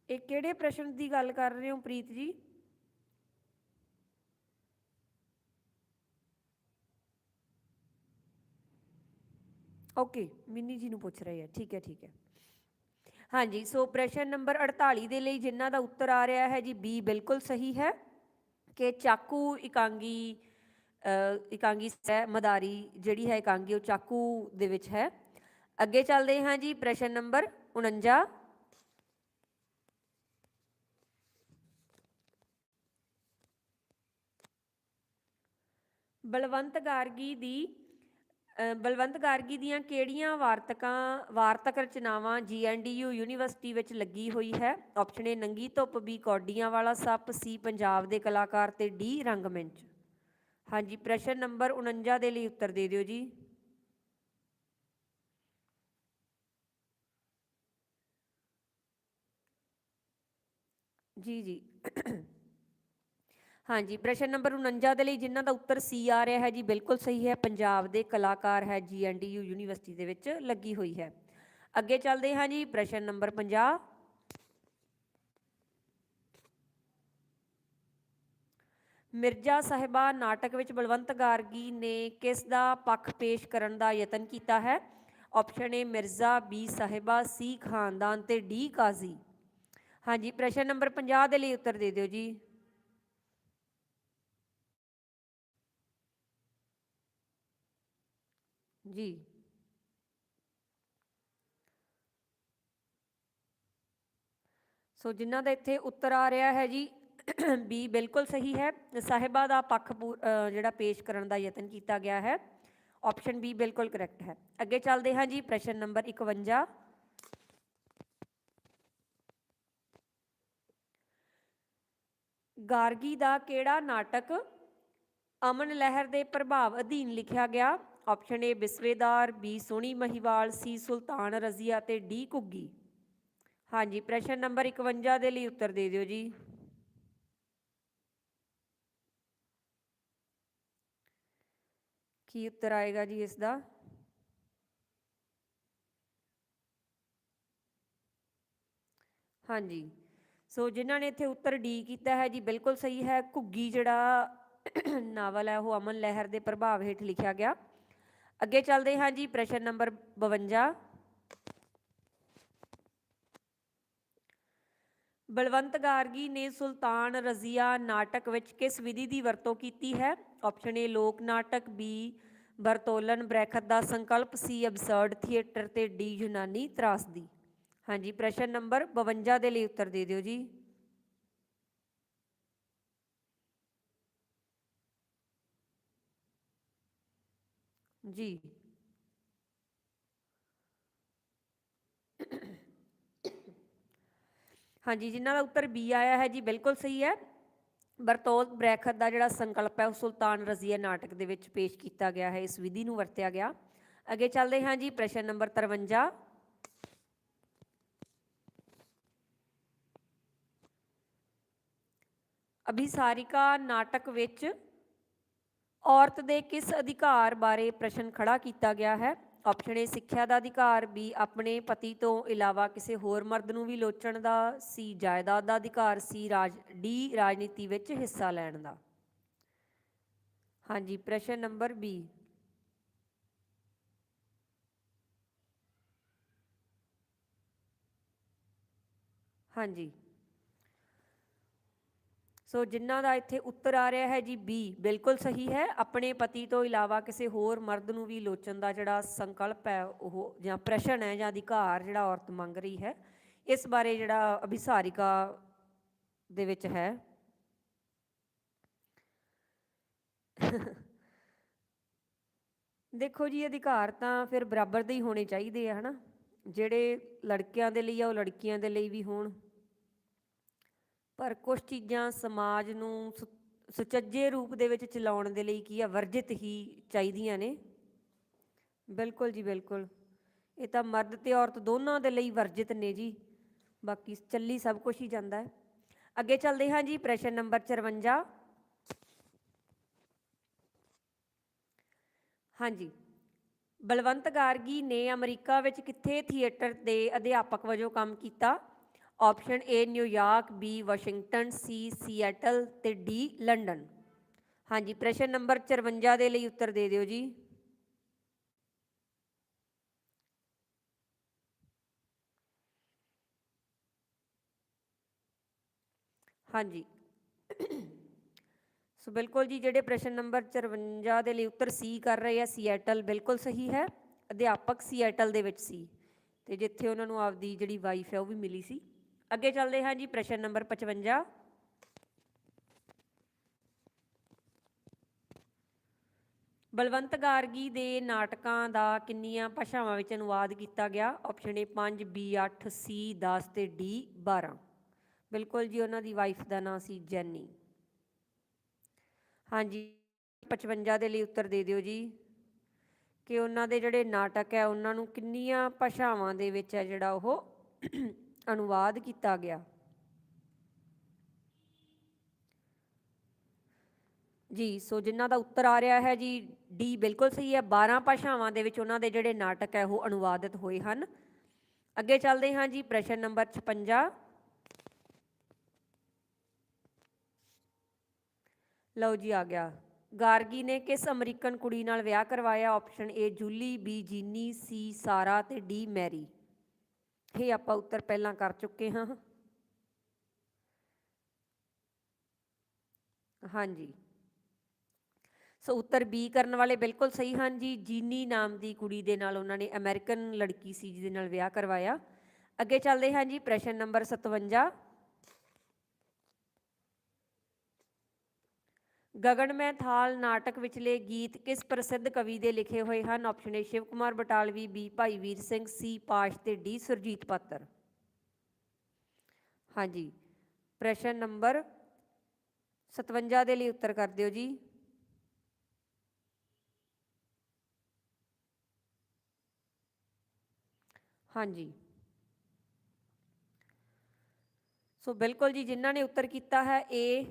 ਇਹ ਕਿਹੜੇ ਪ੍ਰਸ਼ਨ ਦੀ ਗੱਲ ਕਰ ਰਹੇ ਹੋ ਪ੍ਰੀਤ ਜੀ? ਓਕੇ ਮਿੰਨੀ ਜੀ ਨੂੰ ਪੁੱਛ ਰਹੇ ਆ। ਠੀਕ ਹੈ ਠੀਕ ਹੈ। ਹਾਂਜੀ ਸੋ ਪ੍ਰਸ਼ਨ ਨੰਬਰ 48 ਦੇ ਲਈ ਜਿਨ੍ਹਾਂ ਦਾ ਉੱਤਰ ਆ ਰਿਹਾ ਹੈ ਜੀ ਬੀ ਬਿਲਕੁਲ ਸਹੀ ਹੈ ਕਿ ਚਾਕੂ ਇਕਾਂਗੀ ਇਕਾਂਗੀ ਸੈ ਮਦਾਰੀ ਜਿਹੜੀ ਹੈ ਇਕਾਂਗੀ ਉਹ ਚਾਕੂ ਦੇ ਵਿੱਚ ਹੈ। ਅੱਗੇ ਚੱਲਦੇ ਹਾਂ ਜੀ, ਪ੍ਰਸ਼ਨ ਨੰਬਰ 49 ਬਲਵੰਤ ਗਾਰਗੀ ਦੀ ਬਲਵੰਤ ਗਾਰਗੀ ਦੀਆਂ ਕਿਹੜੀਆਂ ਵਾਰਤਕਾਂ, ਵਾਰਤਕ ਰਚਨਾਵਾਂ ਜੀਐਨਡੀਯੂ ਯੂਨੀਵਰਸਿਟੀ ਵਿੱਚ ਲੱਗੀ ਹੋਈ ਹੈ? ਆਪਸ਼ਨ ਏ ਨੰਗੀ ਧੁੱਪ ਬੀ ਕੌਡੀਆਂ ਵਾਲਾ ਸੱਪ ਸੀ ਪੰਜਾਬ ਦੇ ਕਲਾਕਾਰ ਤੇ ਡੀ ਰੰਗਮੰਚ। ਹਾਂਜੀ, ਪ੍ਰਸ਼ਨ ਨੰਬਰ 49 ਦੇ ਲਈ ਉੱਤਰ ਦੇ ਦਿਓ ਜੀ। ਜੀ ਜੀ। ਹਾਂਜੀ, ਪ੍ਰਸ਼ਨ ਨੰਬਰ 49 ਦੇ ਲਈ ਜਿਨ੍ਹਾਂ ਦਾ ਉੱਤਰ ਸੀ ਆ ਰਿਹਾ ਹੈ ਜੀ, ਬਿਲਕੁਲ ਸਹੀ ਹੈ, ਪੰਜਾਬ ਦੇ ਕਲਾਕਾਰ ਹੈ ਜੀਐਨਡੀਯੂ ਯੂਨੀਵਰਸਿਟੀ ਦੇ ਵਿੱਚ ਲੱਗੀ ਹੋਈ ਹੈ। ਅੱਗੇ ਚੱਲਦੇ ਹਾਂ ਜੀ, ਪ੍ਰਸ਼ਨ ਨੰਬਰ 50 ਮਿਰਜ਼ਾ ਸਾਹਿਬਾ ਨਾਟਕ ਵਿੱਚ ਬਲਵੰਤ ਗਾਰਗੀ ਨੇ ਕਿਸ ਦਾ ਪੱਖ ਪੇਸ਼ ਕਰਨ ਦਾ ਯਤਨ ਕੀਤਾ ਹੈ? Option A Mirza B Sahiba C ਖਾਨਦਾਨ ਤੇ ਡੀ ਕਾਜ਼ੀ। ਹਾਂਜੀ, ਪ੍ਰਸ਼ਨ ਨੰਬਰ 50 ਦੇ ਲਈ ਉੱਤਰ ਦੇ ਦਿਓ ਜੀ। ਜੀ। ਸੋ ਜਿਨ੍ਹਾਂ ਦਾ ਇੱਥੇ ਉੱਤਰ ਆ ਰਿਹਾ ਹੈ ਜੀ, ਬੀ ਬਿਲਕੁਲ ਸਹੀ ਹੈ। ਸਾਹਿਬਾ ਦਾ ਪੱਖ ਪੂ- ਜਿਹੜਾ ਪੇਸ਼ ਕਰਨ ਦਾ ਯਤਨ ਕੀਤਾ ਗਿਆ ਹੈ ਆਪਸ਼ਨ ਬੀ ਬਿਲਕੁਲ ਕਰੈਕਟ ਹੈ। ਅੱਗੇ ਚੱਲਦੇ ਹਾਂ ਜੀ, ਪ੍ਰਸ਼ਨ ਨੰਬਰ 51 ਗਾਰਗੀ ਦਾ ਕਿਹੜਾ ਨਾਟਕ ਅਮਨ ਲਹਿਰ ਦੇ ਪ੍ਰਭਾਵ ਅਧੀਨ ਲਿਖਿਆ ਗਿਆ? ਆਪਸ਼ਨ ਏ ਬਿਸਵੇਦਾਰ ਬੀ ਸੋਹਣੀ ਮਹੀਵਾਲ ਸੀ ਸੁਲਤਾਨ ਰਜ਼ੀਆ ਤੇ ਡੀ ਘੁੱਗੀ। ਹਾਂਜੀ, ਪ੍ਰਸ਼ਨ ਨੰਬਰ 51 ਦੇ ਲਈ ਉੱਤਰ ਦੇ ਦਿਓ ਜੀ। ਕੀ ਉੱਤਰ ਆਏਗਾ ਜੀ ਇਸ ਦਾ? ਹਾਂਜੀ, ਸੋ ਜਿਨ੍ਹਾਂ ਨੇ ਇੱਥੇ ਉੱਤਰ ਡੀ ਕੀਤਾ ਹੈ ਜੀ, ਬਿਲਕੁਲ ਸਹੀ ਹੈ। ਘੁੱਗੀ ਜਿਹੜਾ ਨਾਵਲ ਹੈ, ਉਹ ਅਮਨ ਲਹਿਰ ਦੇ ਪ੍ਰਭਾਵ ਹੇਠ ਲਿਖਿਆ ਗਿਆ। ਅੱਗੇ ਚੱਲਦੇ ਹਾਂ ਜੀ, ਪ੍ਰਸ਼ਨ ਨੰਬਰ 52 ਬਲਵੰਤ ਗਾਰਗੀ ਨੇ ਸੁਲਤਾਨ ਰਜ਼ੀਆ ਨਾਟਕ ਵਿੱਚ ਕਿਸ ਵਿਧੀ ਦੀ ਵਰਤੋਂ ਕੀਤੀ ਹੈ? ਆਪਸ਼ਨ ਏ ਲੋਕ ਨਾਟਕ ਬੀ ਬਰਤੋਲਨ ਬ੍ਰੈਖਤ ਦਾ ਸੰਕਲਪ ਸੀ ਅਬਸਰਡ ਥੀਏਟਰ ਤੇ ਡੀ ਯੂਨਾਨੀ ਤਰਾਸਦੀ। ਹਾਂਜੀ, ਪ੍ਰਸ਼ਨ ਨੰਬਰ 52 ਦੇ ਲਈ ਉੱਤਰ ਦੇ ਦਿਓ ਜੀ। ਜੀ। ਹਾਂਜੀ, ਜਿਨ੍ਹਾਂ ਦਾ ਉੱਤਰ ਬੀ ਆਇਆ ਹੈ ਜੀ, ਬਿਲਕੁਲ ਸਹੀ ਹੈ। ਬਰਤੋਲ ਬ੍ਰੈਖਤ ਦਾ ਜਿਹੜਾ ਸੰਕਲਪ ਹੈ, ਉਹ ਸੁਲਤਾਨ ਰਜ਼ੀਆ ਨਾਟਕ ਦੇ ਵਿੱਚ ਪੇਸ਼ ਕੀਤਾ ਗਿਆ ਹੈ, ਇਸ ਵਿਧੀ ਨੂੰ ਵਰਤਿਆ ਗਿਆ। ਅੱਗੇ ਚੱਲਦੇ ਹਾਂ ਜੀ, ਪ੍ਰਸ਼ਨ ਨੰਬਰ 53 ਅਭਿਸਾਰਿਕਾ ਨਾਟਕ ਵਿੱਚ ਔਰਤ ਦੇ ਕਿਸ ਅਧਿਕਾਰ ਬਾਰੇ ਪ੍ਰਸ਼ਨ ਖੜਾ ਕੀਤਾ ਗਿਆ ਹੈ? ਆਪਸ਼ਨ ਏ ਸਿੱਖਿਆ ਦਾ ਅਧਿਕਾਰ। ਬੀ ਆਪਣੇ ਪਤੀ ਤੋਂ ਇਲਾਵਾ ਕਿਸੇ ਹੋਰ ਮਰਦ ਨੂੰ ਵੀ ਲੋਚਣ ਦਾ। ਸੀ ਜਾਇਦਾਦ ਦਾ ਅਧਿਕਾਰ। ਸੀ ਰਾਜ ਡੀ ਰਾਜਨੀਤੀ ਵਿੱਚ ਹਿੱਸਾ ਲੈਣ ਦਾ। ਹਾਂਜੀ, ਪ੍ਰਸ਼ਨ ਨੰਬਰ ਬੀ ਹਾਂਜੀ। ਸੋ ਜਿਨ੍ਹਾਂ ਦਾ ਇੱਥੇ ਉੱਤਰ ਆ ਰਿਹਾ ਹੈ ਜੀ ਬੀ ਬਿਲਕੁਲ ਸਹੀ ਹੈ। ਆਪਣੇ ਪਤੀ ਤੋਂ ਇਲਾਵਾ ਕਿਸੇ ਹੋਰ ਮਰਦ ਨੂੰ ਵੀ ਲੋਚਣ ਦਾ ਜਿਹੜਾ ਸੰਕਲਪ ਹੈ, ਉਹ ਜਾਂ ਪ੍ਰਸ਼ਨ ਹੈ ਜਾਂ ਅਧਿਕਾਰ ਜਿਹੜਾ ਔਰਤ ਮੰਗ ਰਹੀ ਹੈ, ਇਸ ਬਾਰੇ ਜਿਹੜਾ ਅਭਿਸਾਰਿਕਾ ਦੇ ਵਿੱਚ ਹੈ। ਦੇਖੋ ਜੀ, ਅਧਿਕਾਰ ਤਾਂ ਫਿਰ ਬਰਾਬਰ ਦੇ ਹੀ ਹੋਣੇ ਚਾਹੀਦੇ ਆ, ਹਨਾ? ਜਿਹੜੇ ਲੜਕਿਆਂ ਦੇ ਲਈ ਆ, ਉਹ ਲੜਕੀਆਂ ਦੇ ਲਈ ਵੀ ਹੋਣ। ਪਰ ਕੁਝ ਚੀਜ਼ਾਂ ਸਮਾਜ ਨੂੰ ਸੁ- ਸੁਚੱਜੇ ਰੂਪ ਦੇ ਵਿੱਚ ਚਲਾਉਣ ਦੇ ਲਈ ਕੀ ਆ, ਵਰਜਿਤ ਹੀ ਚਾਹੀਦੀਆਂ ਨੇ। ਬਿਲਕੁਲ ਜੀ ਬਿਲਕੁਲ। ਇਹ ਤਾਂ ਮਰਦ ਤੇ ਔਰਤ ਦੋਨਾਂ ਦੇ ਲਈ ਵਰਜਿਤ ਨੇ ਜੀ। ਬਾਕੀ ਚੱਲੀ ਸਭ ਕੁਝ ਹੀ ਜਾਂਦਾ ਹੈ। ਅੱਗੇ ਚੱਲਦੇ ਹਾਂ ਜੀ, ਪ੍ਰਸ਼ਨ ਨੰਬਰ 54 ਹਾਂਜੀ। ਬਲਵੰਤ ਗਾਰਗੀ ਨੇ ਅਮਰੀਕਾ ਵਿੱਚ ਕਿੱਥੇ ਥੀਏਟਰ ਦੇ ਅਧਿਆਪਕ ਵਜੋਂ ਕੰਮ ਕੀਤਾ? Option A New York B Washington C Seattle ਤੇ ਡੀ ਲੰਡਨ ਹਾਂਜੀ, ਪ੍ਰਸ਼ਨ ਨੰਬਰ 54 ਦੇ ਲਈ ਉੱਤਰ ਦੇ ਦਿਓ ਜੀ। ਹਾਂਜੀ। ਸੋ ਬਿਲਕੁਲ ਜੀ, ਜਿਹੜੇ ਪ੍ਰਸ਼ਨ ਨੰਬਰ 54 ਦੇ ਲਈ ਉੱਤਰ ਸੀ ਕਰ ਰਹੇ ਆ ਸੀਐਟਲ ਬਿਲਕੁਲ ਸਹੀ ਹੈ। ਅਧਿਆਪਕ ਸੀਐਟਲ ਦੇ ਵਿੱਚ ਸੀ। ਤੇ ਜਿੱਥੇ ਉਹਨਾਂ ਨੂੰ ਆਪਦੀ ਜਿਹੜੀ ਵਾਈਫ ਹੈ, ਉਹ ਵੀ ਮਿਲੀ ਸੀ। ਅੱਗੇ ਚੱਲਦੇ ਹਾਂ ਜੀ, ਪ੍ਰਸ਼ਨ ਨੰਬਰ 55 ਬਲਵੰਤ ਗਾਰਗੀ ਦੇ ਨਾਟਕਾਂ ਦਾ ਕਿੰਨੀਆਂ ਭਾਸ਼ਾਵਾਂ ਵਿੱਚ ਅਨੁਵਾਦ ਕੀਤਾ ਗਿਆ? ਆਪਸ਼ਨ ਏ 5 ਬੀ 8 ਸੀ 10 ਤੇ ਡੀ 12 ਬਿਲਕੁਲ ਜੀ, ਉਹਨਾਂ ਦੀ ਵਾਈਫ ਦਾ ਨਾਮ ਸੀ ਜੈਨੀ ਹਾਂਜੀ 55 ਦੇ ਲਈ ਉੱਤਰ ਦੇ ਦਿਓ ਜੀ। ਕਿ ਉਹਨਾਂ ਦੇ ਜਿਹੜੇ ਨਾਟਕ ਹੈ, ਉਹਨਾਂ ਨੂੰ ਕਿੰਨੀਆਂ ਭਾਸ਼ਾਵਾਂ ਦੇ ਵਿੱਚ ਹੈ ਜਿਹੜਾ ਉਹ ਅਨੁਵਾਦ ਕੀਤਾ ਗਿਆ। ਜੀ, ਸੋ ਜਿਨ੍ਹਾਂ ਦਾ ਉੱਤਰ ਆ ਰਿਹਾ ਹੈ ਜੀ, ਡੀ ਬਿਲਕੁਲ ਸਹੀ ਹੈ। 12 ਭਾਸ਼ਾਵਾਂ ਦੇ ਵਿੱਚ ਉਹਨਾਂ ਦੇ ਜਿਹੜੇ ਨਾਟਕ ਹੈ, ਉਹ ਅਨੁਵਾਦਿਤ ਹੋਏ ਹਨ। ਅੱਗੇ ਚੱਲਦੇ ਹਾਂ ਜੀ, ਪ੍ਰਸ਼ਨ ਨੰਬਰ 56 ਲਓ ਜੀ, ਆ ਗਿਆ। ਗਾਰਗੀ ਨੇ ਕਿਸ ਅਮਰੀਕਨ ਕੁੜੀ ਨਾਲ ਵਿਆਹ ਕਰਵਾਇਆ? ਆਪਸ਼ਨ ਏ ਜੂਲੀ ਬੀ ਜੀਨੀ ਸੀ ਸਾਰਾ ਤੇ ਡੀ ਮੈਰੀ। ਇਹ ਆਪਾਂ ਉੱਤਰ ਪਹਿਲਾਂ ਕਰ ਚੁੱਕੇ ਹਾਂ। ਹਾਂਜੀ। ਸੋ ਉੱਤਰ ਬੀ ਕਰਨ ਵਾਲੇ ਬਿਲਕੁਲ ਸਹੀ ਹਨ ਜੀ। ਜੀਨੀ ਨਾਮ ਦੀ ਕੁੜੀ ਦੇ ਨਾਲ ਉਹਨਾਂ ਨੇ ਅਮਰੀਕਨ ਲੜਕੀ ਸੀ ਜਿਹਦੇ ਨਾਲ ਵਿਆਹ ਕਰਵਾਇਆ। ਅੱਗੇ ਚੱਲਦੇ ਹਾਂ ਜੀ, ਪ੍ਰਸ਼ਨ ਨੰਬਰ 57 ਗਗਨਮੈ ਥਾਲ ਨਾਟਕ ਵਿਚਲੇ ਗੀਤ ਕਿਸ ਪ੍ਰਸਿੱਧ ਕਵੀ ਦੇ ਲਿਖੇ ਹੋਏ ਹਨ? Option A Shiv Kumar Batalvi B Bhai Vir Singh ਸੀ ਪਾਸ਼ ਤੇ ਡੀ ਸੁਰਜੀਤ ਪਾਤਰ। ਹਾਂਜੀ, ਪ੍ਰਸ਼ਨ ਨੰਬਰ 57 ਦੇ ਲਈ ਉੱਤਰ ਕਰ ਦਿਓ ਜੀ। ਹਾਂਜੀ। ਸੋ ਬਿਲਕੁਲ ਜੀ, ਜਿਨ੍ਹਾਂ ਨੇ ਉੱਤਰ ਕੀਤਾ ਹੈ ਇਹ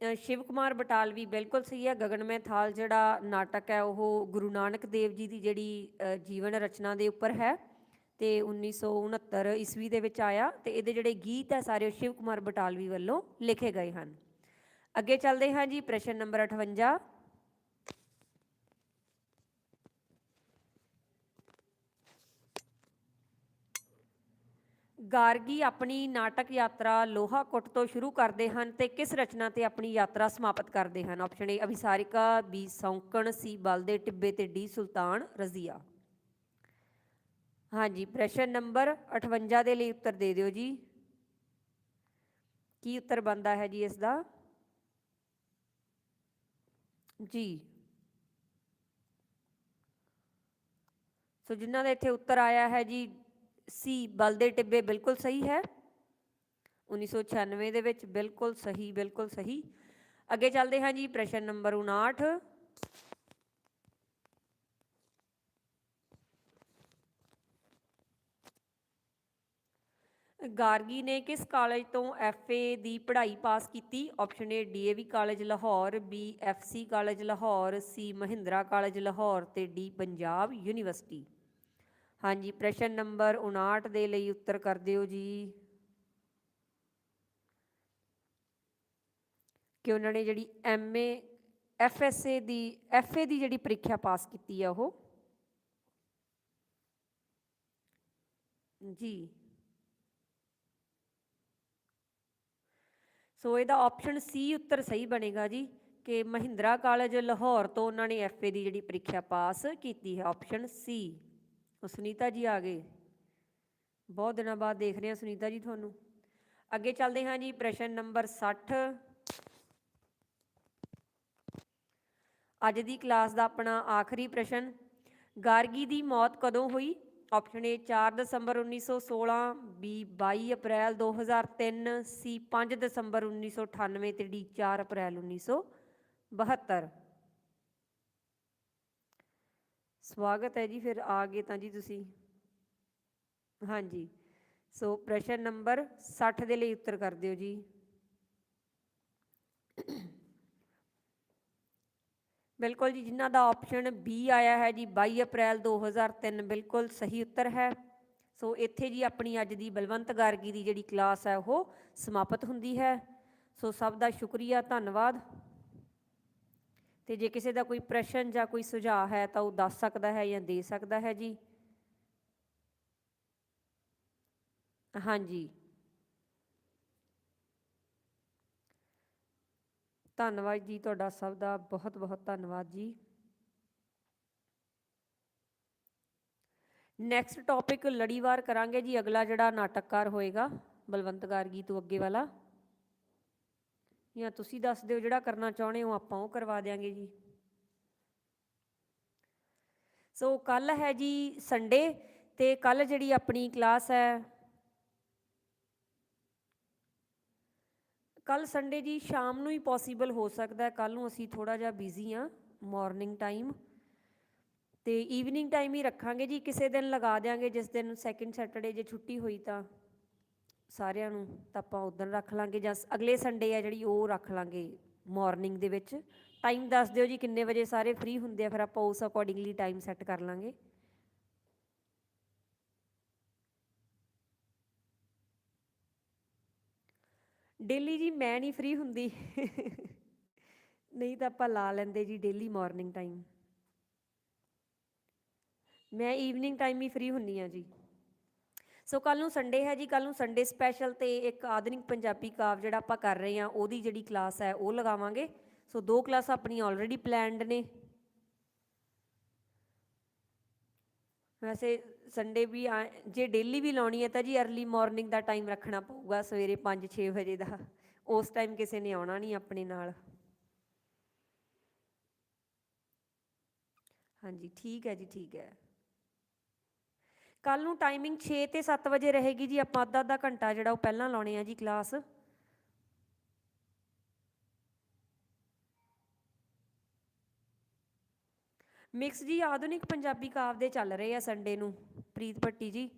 ਸ਼ਿਵ ਕੁਮਾਰ ਬਟਾਲਵੀ ਬਿਲਕੁਲ ਸਹੀ ਹੈ। ਗਗਨਮੈ ਥਾਲ ਜਿਹੜਾ ਨਾਟਕ ਹੈ, ਉਹ ਗੁਰੂ ਨਾਨਕ ਦੇਵ ਜੀ ਦੀ ਜਿਹੜੀ ਜੀਵਨ ਰਚਨਾ ਦੇ ਉੱਪਰ ਹੈ ਤੇ 1969 ਈਸਵੀ ਦੇ ਵਿੱਚ ਆਇਆ ਤੇ ਇਹਦੇ ਜਿਹੜੇ ਗੀਤ ਹੈ ਸਾਰੇ ਉਹ ਸ਼ਿਵ ਕੁਮਾਰ ਬਟਾਲਵੀ ਵੱਲੋਂ ਲਿਖੇ ਗਏ ਹਨ। ਅੱਗੇ ਚੱਲਦੇ ਹਾਂ ਜੀ, ਪ੍ਰਸ਼ਨ ਨੰਬਰ 58 ਗਾਰਗੀ ਆਪਣੀ ਨਾਟਕ ਯਾਤਰਾ ਲੋਹਾਕੁੱਟ ਤੋਂ ਸ਼ੁਰੂ ਕਰਦੇ ਹਨ ਤੇ ਕਿਸ ਰਚਨਾ ਤੇ ਆਪਣੀ ਯਾਤਰਾ ਸਮਾਪਤ ਕਰਦੇ ਹਨ? ਆਪਸ਼ਨ ਏ ਅਭਿਸਾਰਿਕਾ ਬੀ ਸੌਂਕਣ ਸੀ ਬਲਦੇ ਟਿੱਬੇ ਤੇ ਡੀ ਸੁਲਤਾਨ, ਰਜ਼ੀਆ। ਹਾਂਜੀ, ਪ੍ਰਸ਼ਨ ਨੰਬਰ 58 ਦੇ ਲਈ ਉੱਤਰ ਦੇ ਦਿਓ ਜੀ। ਕੀ ਉੱਤਰ ਬੰਦਾ ਹੈ ਜੀ ਇਸ ਦਾ ਜੀ। ਸੋ ਜਿਨ੍ਹਾਂ ਦਾ ਇੱਥੇ ਉੱਤਰ ਆਇਆ ਹੈ ਜੀ ਸੀ, ਬਲ ਦੇ ਟਿੱਬੇ ਬਿਲਕੁਲ ਸਹੀ ਹੈ। 1996 ਦੇ ਵਿੱਚ ਬਿਲਕੁਲ ਸਹੀ ਬਿਲਕੁਲ ਸਹੀ। ਅੱਗੇ ਚੱਲਦੇ ਹਾਂ ਜੀ, ਪ੍ਰਸ਼ਨ ਨੰਬਰ 59 ਗਾਰਗੀ ਨੇ ਕਿਸ ਕਾਲਜ ਤੋਂ ਐਫਏ ਦੀ ਪੜ੍ਹਾਈ ਪਾਸ ਕੀਤੀ? Option A DAV college, Lahore. B FC college, Lahore. C Mahindra college, Lahore. ਤੇ ਡੀ ਪੰਜਾਬ ਯੂਨੀਵਰਸਿਟੀ। ਹਾਂਜੀ, ਪ੍ਰਸ਼ਨ ਨੰਬਰ 59 ਦੇ ਲਈ ਉੱਤਰ ਕਰ ਦਿਓ ਜੀ। ਕਿ ਉਹਨਾਂ ਨੇ ਜਿਹੜੀ ਐਮਏ ਐਫਐਸਏ ਦੀ ਐਫਏ ਦੀ ਜਿਹੜੀ ਪ੍ਰੀਖਿਆ ਪਾਸ ਕੀਤੀ ਆ ਉਹ। ਜੀ। ਸੋ ਇਹਦਾ ਆਪਸ਼ਨ ਸੀ ਉੱਤਰ ਸਹੀ ਬਣੇਗਾ ਜੀ, ਕਿ ਮਹਿੰਦਰਾ ਕਾਲਜ, ਲਾਹੌਰ ਤੋਂ ਉਹਨਾਂ ਨੇ ਐਫਏ ਦੀ ਜਿਹੜੀ ਪ੍ਰੀਖਿਆ ਪਾਸ ਕੀਤੀ ਹੈ ਆਪਸ਼ਨ ਸੀ ਉਹ ਸੁਨੀਤਾ ਜੀ ਆ ਗਏ। ਬਹੁਤ ਦਿਨਾਂ ਬਾਅਦ ਦੇਖ ਰਹੇ ਹਾਂ ਸੁਨੀਤਾ ਜੀ ਤੁਹਾਨੂੰ। ਅੱਗੇ ਚੱਲਦੇ ਹਾਂ ਜੀ ਪ੍ਰਸ਼ਨ ਨੰਬਰ 60 ਅੱਜ ਦੀ ਕਲਾਸ ਦਾ ਆਪਣਾ ਆਖਰੀ ਪ੍ਰਸ਼ਨ। ਗਾਰਗੀ ਦੀ ਮੌਤ ਕਦੋਂ ਹੋਈ? ਆਪਸ਼ਨ ਏ 4 ਦਸੰਬਰ 1916 ਬੀ 22 ਅਪ੍ਰੈਲ 2003 ਸੀ 5 ਦਸੰਬਰ 1998 ਤੇ ਡੀ 4 ਅਪ੍ਰੈਲ 1972 ਸਵਾਗਤ ਹੈ ਜੀ, ਫਿਰ ਆ ਗਏ ਤਾਂ ਜੀ ਤੁਸੀਂ। ਹਾਂਜੀ, ਸੋ ਪ੍ਰਸ਼ਨ ਨੰਬਰ 60 ਦੇ ਲਈ ਉੱਤਰ ਕਰ ਦਿਓ ਜੀ। ਬਿਲਕੁਲ ਜੀ, ਜਿਨ੍ਹਾਂ ਦਾ ਆਪਸ਼ਨ ਬੀ ਆਇਆ ਹੈ ਜੀ 22 ਅਪ੍ਰੈਲ 2003 ਬਿਲਕੁਲ ਸਹੀ ਉੱਤਰ ਹੈ। ਸੋ ਇੱਥੇ ਜੀ ਆਪਣੀ ਅੱਜ ਦੀ ਬਲਵੰਤ ਗਾਰਗੀ ਦੀ ਜਿਹੜੀ ਕਲਾਸ ਹੈ, ਉਹ ਸਮਾਪਤ ਹੁੰਦੀ ਹੈ। ਸੋ ਸਭ ਦਾ ਸ਼ੁਕਰੀਆ, ਧੰਨਵਾਦ। ਤੇ ਜੇ ਕਿਸੇ ਦਾ ਕੋਈ ਪ੍ਰਸ਼ਨ ਜਾਂ ਕੋਈ ਸੁਝਾਅ ਹੈ ਤਾਂ ਉਹ ਦੱਸ ਸਕਦਾ ਹੈ ਜਾਂ ਦੇ ਸਕਦਾ ਹੈ ਜੀ। ਹਾਂਜੀ। ਧੰਨਵਾਦ ਜੀ, ਤੁਹਾਡਾ ਸਭ ਦਾ ਬਹੁਤ ਬਹੁਤ ਧੰਨਵਾਦ ਜੀ। ਨੈਕਸਟ ਟੌਪਿਕ ਲੜੀਵਾਰ ਕਰਾਂਗੇ ਜੀ, ਅਗਲਾ ਜਿਹੜਾ ਨਾਟਕਕਾਰ ਹੋਏਗਾ, ਬਲਵੰਤ ਗਾਰਗੀ ਤੋਂ ਅੱਗੇ ਵਾਲਾ। ਜਾਂ ਤੁਸੀਂ ਦੱਸ ਦਿਓ ਜਿਹੜਾ ਕਰਨਾ ਚਾਹੁੰਦੇ ਹੋ, ਆਪਾਂ ਉਹ ਕਰਵਾ ਦਿਆਂਗੇ ਜੀ। ਸੋ ਕੱਲ ਹੈ ਜੀ ਸੰਡੇ ਤੇ ਕੱਲ ਜਿਹੜੀ ਆਪਣੀ ਕਲਾਸ ਹੈ ਕੱਲ ਸੰਡੇ ਜੀ ਸ਼ਾਮ ਨੂੰ ਹੀ ਪੋਸੀਬਲ ਹੋ ਸਕਦਾ ਕੱਲ ਨੂੰ ਅਸੀਂ ਥੋੜਾ ਜਿਹਾ ਬਿਜ਼ੀ ਆ ਮਾਰਨਿੰਗ ਟਾਈਮ ਤੇ ਈਵਨਿੰਗ ਟਾਈਮ ਹੀ ਰੱਖਾਂਗੇ ਜੀ। ਕਿਸੇ ਦਿਨ ਲਗਾ ਦਿਆਂਗੇ, ਜਿਸ ਦਿਨ ਸੈਕਿੰਡ ਸੈਟਰਡੇ ਜੇ ਛੁੱਟੀ ਹੋਈ ਤਾਂ। ਸਾਰਿਆਂ ਨੂੰ ਤਾਂ ਆਪਾਂ ਉਦੋਂ ਰੱਖ ਲਾਂਗੇ ਜਾਂ ਅਗਲੇ ਸੰਡੇ ਆ ਜਿਹੜੀ ਉਹ ਰੱਖ ਲਾਂਗੇ ਮਾਰਨਿੰਗ ਦੇ ਵਿੱਚ। ਟਾਈਮ ਦੱਸ ਦਿਓ ਜੀ ਕਿੰਨੇ ਵਜੇ ਸਾਰੇ ਫ੍ਰੀ ਹੁੰਦੇ ਆ, ਫਿਰ ਆਪਾਂ ਉਸ ਅਕੋਰਡਿੰਗਲੀ ਟਾਈਮ ਸੈੱਟ ਕਰ ਲਾਂਗੇ। ਡੇਲੀ ਜੀ ਮੈਂ ਨਹੀਂ ਫ੍ਰੀ ਹੁੰਦੀ। ਨਹੀਂ ਤਾਂ ਆਪਾਂ ਲਾ ਲੈਂਦੇ ਜੀ ਡੇਲੀ ਮਾਰਨਿੰਗ ਟਾਈਮ ਮੈਂ ਈਵਨਿੰਗ ਟਾਈਮ ਹੀ ਫ੍ਰੀ ਹੁੰਨੀ ਆ ਜੀ। ਸੋ ਕੱਲ ਨੂੰ ਸੰਡੇ ਹੈ ਜੀ ਕੱਲ ਨੂੰ ਸੰਡੇ ਸਪੈਸ਼ਲ ਤੇ ਇੱਕ ਆਧੁਨਿਕ ਪੰਜਾਬੀ ਕਾਵ ਜਿਹੜਾ ਆਪਾਂ ਕਰ ਰਹੇ ਆ ਉਹਦੀ ਜਿਹੜੀ ਕਲਾਸ ਹੈ, ਉਹ ਲਗਾਵਾਂਗੇ। ਸੋ ਦੋ ਕਲਾਸਾਂ ਆਪਣੀ ਆਲਰੇਡੀ ਪਲਾਨਡ ਨੇ। ਵੈਸੇ ਸੰਡੇ ਵੀ ਆ- ਜੇ ਡੇਲੀ ਵੀ ਲਾਉਣੀ ਹੈ ਤਾਂ ਜੀ अर्ਲੀ ਮਾਰਨਿੰਗ ਦਾ ਟਾਈਮ ਰੱਖਣਾ ਪਊਗਾ, ਸਵੇਰੇ 5-6 ਵਜੇ ਦਾ। ਉਸ ਟਾਈਮ ਕਿਸੇ ਨੇ ਆਉਣਾ ਨਹੀਂ ਆਪਣੇ ਨਾਲ। ਹਾਂਜੀ, ਠੀਕ ਹੈ ਜੀ, ਠੀਕ ਹੈ। ਕੱਲ ਨੂੰ ਟਾਈਮਿੰਗ 6 ਤੇ 7 ਵਜੇ ਰਹੇਗੀ ਜੀ, ਆਪਾਂ ਅੱਧਾ ਅੱਧਾ ਘੰਟਾ ਜਿਹੜਾ ਉਹ ਪਹਿਲਾਂ ਲਾਉਣੇ ਆ ਜੀ ਕਲਾਸ ਮਿਕਸ ਜੀ ਆਧੁਨਿਕ ਪੰਜਾਬੀ ਕਾਵ ਦੇ ਚੱਲ ਰਹੇ ਆ ਸੰਡੇ ਨੂੰ, ਪ੍ਰੀਤ ਭੱਟੀ ਜੀ।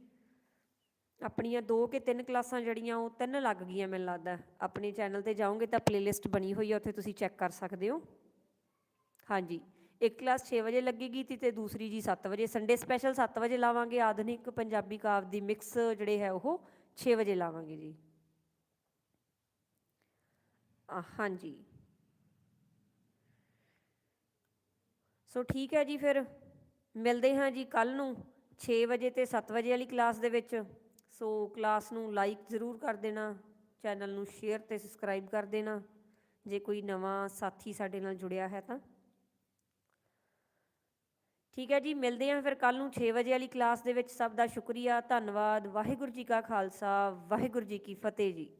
ਆਪਣੀਆਂ ਦੋ ਕਿ ਤਿੰਨ ਕਲਾਸਾਂ ਜਿਹੜੀਆਂ ਉਹ ਤਿੰਨ ਲੱਗ ਗਈਆਂ ਮੈਨੂੰ ਲੱਗਦਾ। ਆਪਣੇ ਚੈਨਲ ਤੇ ਜਾਓਗੇ ਤਾਂ ਪਲੇਲਿਸਟ ਬਣੀ ਹੋਈ ਆ, ਉੱਥੇ ਤੁਸੀਂ ਚੈੱਕ ਕਰ ਸਕਦੇ ਹੋ। ਹਾਂਜੀ। ਇੱਕ ਕਲਾਸ 6 ਵਜੇ ਲੱਗੇਗੀ ਤੀ ਤੇ ਦੂਸਰੀ ਜੀ 7 ਵਜੇ। ਸੰਡੇ ਸਪੈਸ਼ਲ 7 ਵਜੇ ਲਾਵਾਂਗੇ। ਆਧੁਨਿਕ ਪੰਜਾਬੀ ਕਾਵ ਦੀ ਮਿਕਸ ਜਿਹੜੇ ਹੈ ਉਹ 6 ਵਜੇ ਲਾਵਾਂਗੇ ਜੀ। ਹਾਂਜੀ। ਸੋ ਠੀਕ ਹੈ ਜੀ ਫਿਰ। ਮਿਲਦੇ ਹਾਂ ਜੀ ਕੱਲ ਨੂੰ 6 ਵਜੇ ਤੇ 7 ਵਜੇ ਵਾਲੀ ਕਲਾਸ ਦੇ ਵਿੱਚ। ਸੋ ਕਲਾਸ ਨੂੰ ਲਾਈਕ ਜ਼ਰੂਰ ਕਰ ਦੇਣਾ। ਚੈਨਲ ਨੂੰ ਸ਼ੇਅਰ ਤੇ ਸਬਸਕ੍ਰਾਈਬ ਕਰ ਦੇਣਾ। ਜੇ ਕੋਈ ਨਵਾਂ ਸਾਥੀ ਸਾਡੇ ਨਾਲ ਜੁੜਿਆ ਹੈ ਤਾਂ। ਠੀਕ ਹੈ ਜੀ, ਮਿਲਦੇ ਹਾਂ ਫਿਰ ਕੱਲ ਨੂੰ 6 ਵਜੇ ਵਾਲੀ ਕਲਾਸ ਦੇ ਵਿੱਚ। ਸਭ ਦਾ ਸ਼ੁਕਰੀਆ, ਧੰਨਵਾਦ, ਵਾਹਿਗੁਰੂ ਜੀ ਕਾ ਖਾਲਸਾ, ਵਾਹਿਗੁਰੂ ਜੀ ਕੀ ਫਤਿਹ ਜੀ।